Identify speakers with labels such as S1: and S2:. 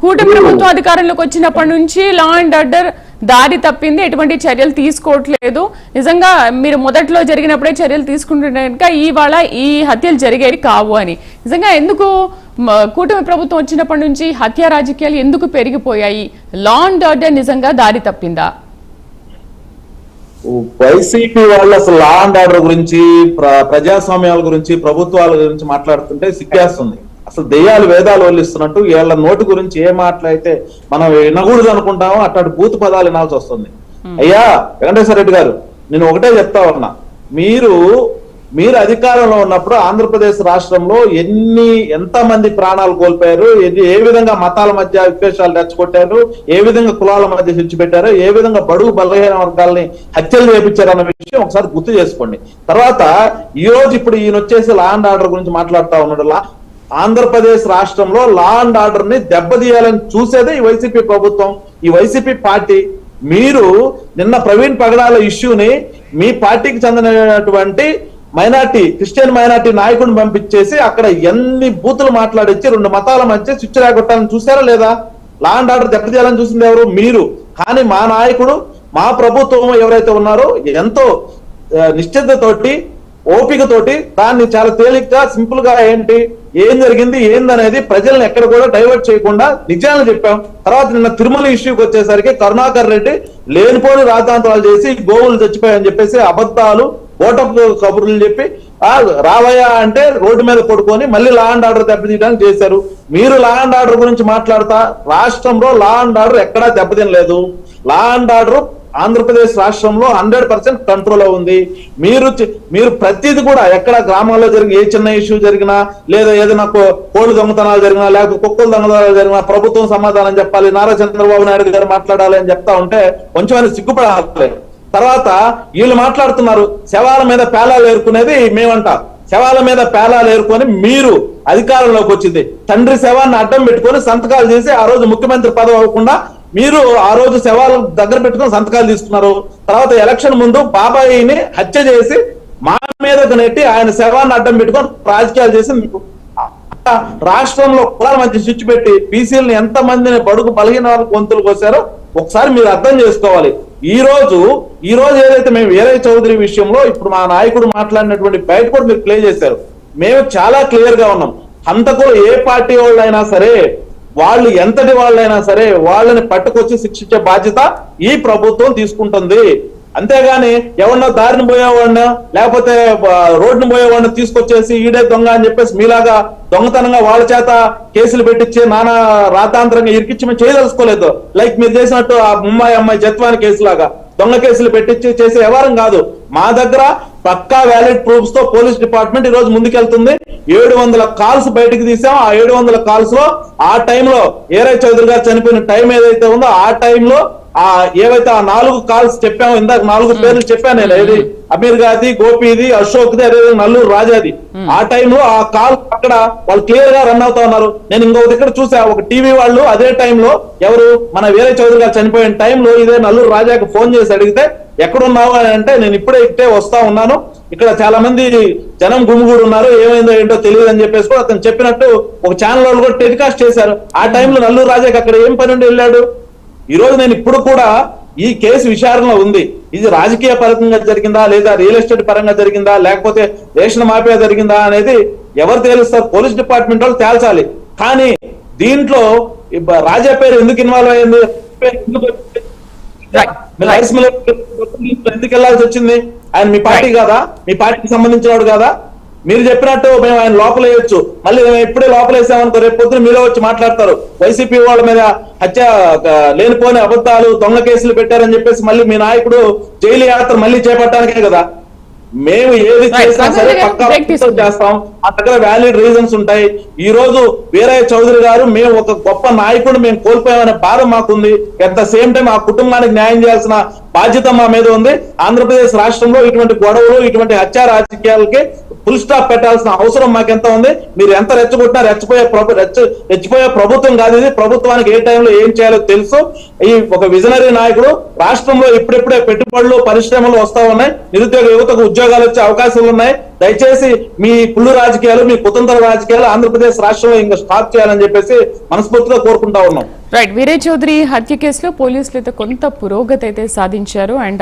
S1: కూటమి ప్రభుత్వం అధికారంలోకి వచ్చినప్పటి నుంచి లా అండ్ ఆర్డర్ దారి తప్పింది. ఎటువంటి చర్యలు తీసుకోవట్లేదు. నిజంగా మీరు మొదట్లో జరిగినప్పుడే చర్యలు తీసుకుంటుంటే కనుక ఇవాళ ఈ హత్యలు జరిగేవి కావు అని. నిజంగా ఎందుకు కూటమి ప్రభుత్వం వచ్చినప్పటి నుంచి హత్య రాజకీయాలు ఎందుకు పెరిగిపోయాయి? లా అండ్ ఆర్డర్ నిజంగా దారి తప్పిందా?
S2: వైసీపీ వాళ్ళు అసలు లా అండ్ ఆర్డర్ గురించి ప్ర- ప్రజాస్వామ్యాల గురించి ప్రభుత్వాల గురించి మాట్లాడుతుంటే సిగ్గేస్తుంది. అసలు దెయ్యాలు వేదాలు వల్లిస్తున్నట్టు వీళ్ళ నోటి గురించి ఏ మాటలైతే మనం వినకూడదు అనుకుంటామో అట్లాంటి బూతు పదాలు వినాల్సి వస్తుంది. అయ్యా వెంకటేశ్వర రెడ్డి గారు నేను ఒకటే చెప్తా ఉన్నా. మీరు మీరు అధికారంలో ఉన్నప్పుడు ఆంధ్రప్రదేశ్ రాష్ట్రంలో ఎన్ని ఎంత మంది ప్రాణాలు కోల్పోయారు ఏ విధంగా మతాల మధ్య విద్వేషాలు రెచ్చగొట్టారు ఏ విధంగా కులాల మధ్య చిచ్చు పెట్టారు ఏ విధంగా బడుగు బలహీన వర్గాల్ని హత్యలు చేపించారు అన్న విషయం ఒకసారి గుర్తు చేసుకోండి. తర్వాత ఈ రోజు ఇప్పుడు ఈయన వచ్చేసి లా అండ్ ఆర్డర్ గురించి మాట్లాడుతా ఉన్నాడు. ఆంధ్రప్రదేశ్ రాష్ట్రంలో లా అండ్ ఆర్డర్ని దెబ్బతీయాలని చూసేదే ఈ వైసీపీ ప్రభుత్వం. ఈ వైసీపీ పార్టీ మీరు నిన్న ప్రవీణ్ పగడాల ఇష్యూని మీ పార్టీకి చెందినటువంటి మైనార్టీ క్రిస్టియన్ మైనార్టీ నాయకుడిని పంపించేసి అక్కడ ఎన్ని బూతులు మాట్లాడించి రెండు మతాల మధ్య స్విచ్ రాగొట్టాలని చూసారా లేదా? లా అండ్ ఆర్డర్ దెబ్బతీయాలని చూసింది ఎవరు? మీరు. కానీ మా నాయకుడు మా ప్రభుత్వం ఎవరైతే ఉన్నారో ఎంతో నిశ్చితతోటి ఓపికతోటి దాన్ని చాలా తేలిగ్గా సింపుల్గా ఏంటి ఏం జరిగింది ఏందనేది ప్రజలను ఎక్కడ కూడా డైవర్ట్ చేయకుండా నిజాలను చెప్పాం. తర్వాత నిన్న తిరుమల ఇష్యూకి వచ్చేసరికి కరుణాకర్ రెడ్డి లేనిపోని రాజధాంతాలు చేసి గోవులు చచ్చిపోయాయని చెప్పేసి అబద్ధాలు ఓటపు కబుర్లు చెప్పి ఆ అంటే రోడ్డు మీద కొడుకొని మళ్ళీ లా అండ్ ఆర్డర్ దెబ్బతీయడానికి చేశారు. మీరు లా అండ్ ఆర్డర్ గురించి మాట్లాడతా రాష్ట్రంలో లా అండ్ ఆర్డర్ ఎక్కడా దెబ్బతినలేదు. లా అండ్ ఆర్డర్ ఆంధ్రప్రదేశ్ రాష్ట్రంలో హండ్రెడ్ పర్సెంట్ కంట్రోల్ ఉంది. మీరు మీరు ప్రతిది కూడా ఎక్కడ గ్రామాల్లో జరిగిన ఏ చిన్న ఇష్యూ జరిగినా లేదా ఏదైనా కోళ్ళు దొంగతనాలు జరిగినా లేకపోతే కుక్కలు దొంగతనాలు జరిగినా ప్రభుత్వం సమాధానం చెప్పాలి నారా చంద్రబాబు నాయుడు గారు మాట్లాడాలి అని చెప్తా ఉంటే కొంచెం ఆయన సిగ్గుపడాలి. తర్వాత వీళ్ళు మాట్లాడుతున్నారు శవాల మీద పేలాలు ఏరుకునేది మేమంట. శవాల మీద పేలాలు ఏరుకొని మీరు అధికారంలోకి వచ్చింది. తండ్రి శవాన్ని అడ్డం పెట్టుకొని సంతకాలు చేసి ఆ రోజు ముఖ్యమంత్రి పదవి అవ్వకుండా మీరు ఆ రోజు శవాలు దగ్గర పెట్టుకొని సంతకాలు తీసుకున్నారు. తర్వాత ఎలక్షన్ ముందు బాబాయిని హత్య చేసి మా మీదకు నెట్టి ఆయన శవాన్ని అడ్డం పెట్టుకొని రాజకీయాలు చేసి మీకు రాష్ట్రంలో కులాల మధ్య స్విచ్ పెట్టి బీసీలను ఎంత మందిని బడుగు బలహీన వర్గ గొంతులు కోసారో ఒకసారి మీరు అర్థం చేసుకోవాలి. ఈ రోజు ఈ రోజు ఏదైతే మేము వీరయ్య చౌదరి విషయంలో ఇప్పుడు మా నాయకుడు మాట్లాడినటువంటి బయట కూడా మీరు ప్లే చేశారు. మేము చాలా క్లియర్గా ఉన్నాం. హంతకులు ఏ పార్టీ వాళ్ళైనా సరే వాళ్ళు ఎంతటి వాళ్ళైనా సరే వాళ్ళని పట్టుకొచ్చి శిక్షించే బాధ్యత ఈ ప్రభుత్వం తీసుకుంటుంది. అంతేగాని ఎవరన్నా దారిని పోయేవాడిని లేకపోతే రోడ్డును రోడ్డుని పోయేవాడిని తీసుకొచ్చేసి ఈడే దొంగ అని చెప్పేసి మీలాగా దొంగతనంగా వాళ్ళ చేత కేసులు పెట్టించి నానా రాతాంతరంగా ఇరికిచ్చి మేము చేయదలుచుకోలేదు. లైక్ మీరు చేసినట్టు ఆ ముమ్మాయి అమ్మాయి జత్వాని కేసు లాగా దొంగ కేసులు పెట్టించి చేసే వ్యవహారం కాదు. మా దగ్గర పక్కా వ్యాలిడ్ ప్రూఫ్స్తో పోలీస్ డిపార్ట్మెంట్ ఈ రోజు ముందుకెళ్తుంది. ఏడు వందల కాల్స్ బయటకు తీసాం. ఆ ఏడు వందల కాల్స్లో ఆ టైంలో ఏరై చౌదరి గారు చనిపోయిన టైం ఏదైతే ఉందో ఆ టైంలో ఆ ఏవైతే ఆ నాలుగు కాల్స్ చెప్పామో ఇందాక నాలుగు పేర్లు చెప్పాను నేను ఏది? అమీర్ గాది గోపిది అశోక్ ది అదే నల్లూరు రాజాది. ఆ టైంలో ఆ కాల్ అక్కడ వాళ్ళు క్లియర్గా రన్ అవుతా ఉన్నారు. నేను ఇంకొకటి ఇక్కడ చూసా ఒక టీవీ వాళ్ళు అదే టైంలో ఎవరు? మన వీరయ్య చౌదరి గారు చనిపోయిన టైంలో ఇదే నల్లూరు రాజాకి ఫోన్ చేసి అడిగితే ఎక్కడున్నావు? అని అంటే నేను ఇప్పుడే ఇట్టే వస్తా ఉన్నాను. ఇక్కడ చాలా మంది జనం గుమిగూడు ఉన్నారు. ఏమైందో ఏంటో తెలియదు అని చెప్పేసి కూడా అతను చెప్పినట్టు ఒక ఛానల్ వాళ్ళు కూడా టెలికాస్ట్ చేశారు. ఆ టైంలో నల్లూరు రాజాకి అక్కడ ఏం పని ఉండి వెళ్ళాడు? ఈ రోజు నేను ఇప్పుడు కూడా ఈ కేసు విచారణలో ఉంది. ఇది రాజకీయ పరంగా జరిగిందా లేదా రియల్ ఎస్టేట్ పరంగా జరిగిందా లేకపోతే రేషన్ మాఫియా జరిగిందా అనేది ఎవరు తేలుస్తారు? పోలీస్ డిపార్ట్మెంట్ వాళ్ళు తేల్చాలి. కానీ దీంట్లో రాజా పేరు ఎందుకు ఇన్వాల్వ్ అయ్యింది ఎందుకు వెళ్ళాల్సి వచ్చింది? ఆయన మీ పార్టీ కాదా? మీ పార్టీకి సంబంధించిన వాడు కాదా? మీరు చెప్పినట్టు మేము ఆయన లోపల వేయొచ్చు. మళ్ళీ మేము ఇప్పుడే లోపల వేసామనుకో రేపు పొద్దున మీరే వచ్చి మాట్లాడతారు. వైసీపీ వాళ్ళ మీద హత్య ఆ, లేనిపోని అబద్ధాలు దొంగ కేసులు పెట్టారని చెప్పేసి మళ్ళీ మీ నాయకుడు జైలు యాత్ర మళ్ళీ చేపట్టడానికే కదా. మేము ఏది. చేసినా సరే పక్కా. చేస్తాం. మా దగ్గర వ్యాలిడ్ రీజన్స్ ఉంటాయి. ఈ రోజు వీరయ్య చౌదరి గారు మేము ఒక గొప్ప నాయకుడు మేము కోల్పోయామనే బాధ మాకుంది. అట్ ద సేమ్ టైం ఆ కుటుంబానికి న్యాయం చేయాల్సిన బాధ్యత మా మీద ఉంది. ఆంధ్రప్రదేశ్ రాష్ట్రంలో ఇటువంటి గొడవలు ఇటువంటి హత్య రాజకీయాలకి ఫుల్ స్టాప్ పెట్టాల్సిన అవసరం మాకెంత ఉంది? మీరు ఎంత రెచ్చగొట్టినా రెచ్చిపోయే ప్రభు రెచ్చ రెచ్చిపోయే ప్రభుత్వం కాదు ఇది. ప్రభుత్వానికి ఏ టైంలో ఏం చేయాలో తెలుసు. ఈ ఒక విజనరీ నాయకుడు రాష్ట్రంలో ఇప్పుడిప్పుడే పెట్టుబడులు పరిశ్రమలు వస్తా ఉన్నాయి. నిరుద్యోగ యువతకు ఉద్యోగాలు వచ్చే అవకాశాలు ఉన్నాయి. దయచేసి మీ కుళ్ళు రాజకీయాలు మీ కుతంత్ర రాజకీయాలు ఆంధ్రప్రదేశ్ రాష్ట్రంలో ఇంకా స్టాప్ చేయాలని చెప్పేసి మనస్ఫూర్తిగా కోరుకుంటా ఉన్నాం.
S1: రైట్ వీరే చౌదరి హత్య కేసులో పోలీసులు అయితే కొంత పురోగతి అయితే సాధించారు. అండ్